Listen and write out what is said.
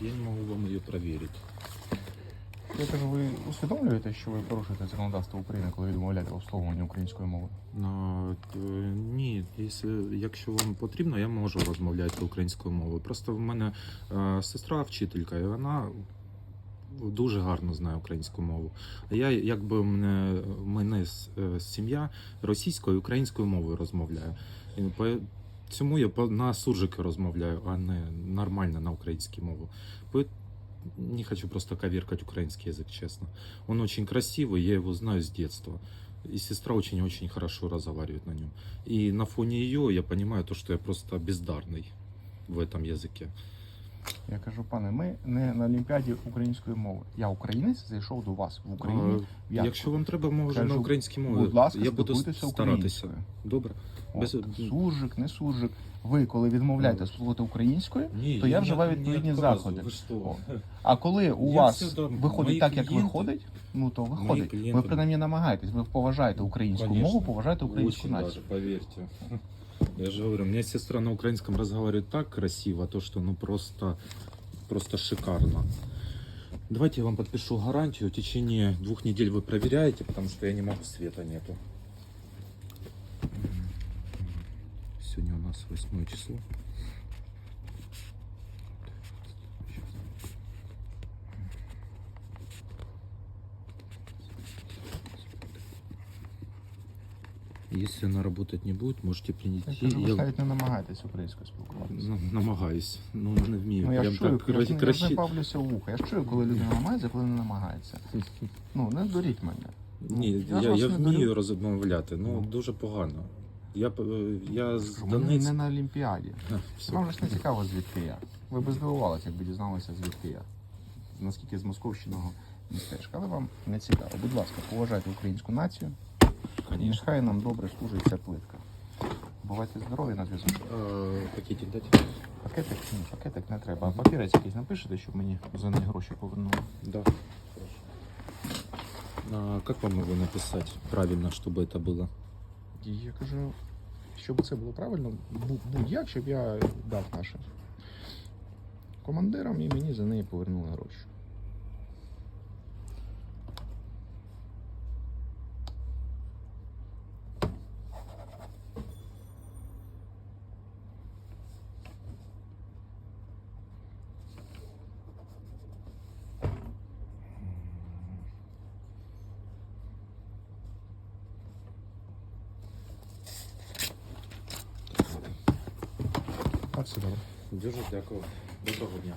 Я не могу вам ее проверить. Я кажу, ви усвідомлюєте, що ви порушуєте законодавство України, коли відмовляєте в обслуговуванні української мови? Но, е, ні, якщо, якщо вам потрібно, я можу розмовляти українською мовою. Просто в мене е, сестра вчителька, і вона дуже гарно знає українську мову. А я, якби мене, мене с- е, сім'я російською і українською мовою розмовляє. І по цьому я по- на суржики розмовляю, а не нормально на українській мові. По- Не хочу просто коверкать украинский язык, честно. Он очень красивый, я его знаю с детства. И сестра очень-очень хорошо разговаривает на нем. И на фоне ее я понимаю то, что я просто бездарный в этом языке. Я кажу, пане, ми не на Олімпіаді української мови. Я українець зайшов до вас в Україні. А, Якщо вам треба, може Кажу, на українській мові. Будь ласка, я буду старатися. українською. Добре. От, без- Суржик, не суржик. Ви, коли відмовляєте слухати українською, то я вживаю відповідні заходи. О. А коли у Я вас виходить так, як клієнти- виходить, ну то виходить. Ви принаймні намагаєтесь, ви поважаєте українську Конечно. мову, поважаєте українську Очень націю. даже, поверьте. Я же говорю, у меня сестра на украинском разговаривает так красиво, то что ну просто, просто шикарно. Давайте я вам подпишу гарантию. В течение двух недель вы проверяете, потому что я не могу, света нету. Сегодня у нас восьмое число. Если она работать не будет, можете принести. кажу, ви Я навіть не намагаєтесь українською спілкуватися. ну, намагаюсь. Ну, не вмію. Ну я ж чую, так я, ж не- я ж не бавлюся в вуха. Я ж чую, коли людина намагається, коли не намагається. Ну, не дуріть мене. Ні, Я я, ж я, вас не вмію дурю. розмовляти, ну Ну. дуже погано. Я, п- е, я з Ми не, Донецька. на Олімпіаді. Все. Вам же ж не цікаво, звідки я. Ви б здивувалися, якби дізналися, звідки я. Наскільки з московщиного містечка. Але вам не цікаво. Будь ласка, поважайте українську націю І Конечно. нехай нам добре служить ця плитка. Бувайте здорові на зв'язку. Е, Пакетик дати? Пакетик, ні, пакетик не треба. А папірець якийсь напишете, щоб мені за них гроші повернули. Да. А, как вам его написать правильно, чтобы это было? І я кажу, щоб це було правильно, бу- будь-як, щоб я дав нашим командирам і мені за неї повернули гроші. Chodźcie, dobra. Dużo dziękuję. Do dnia.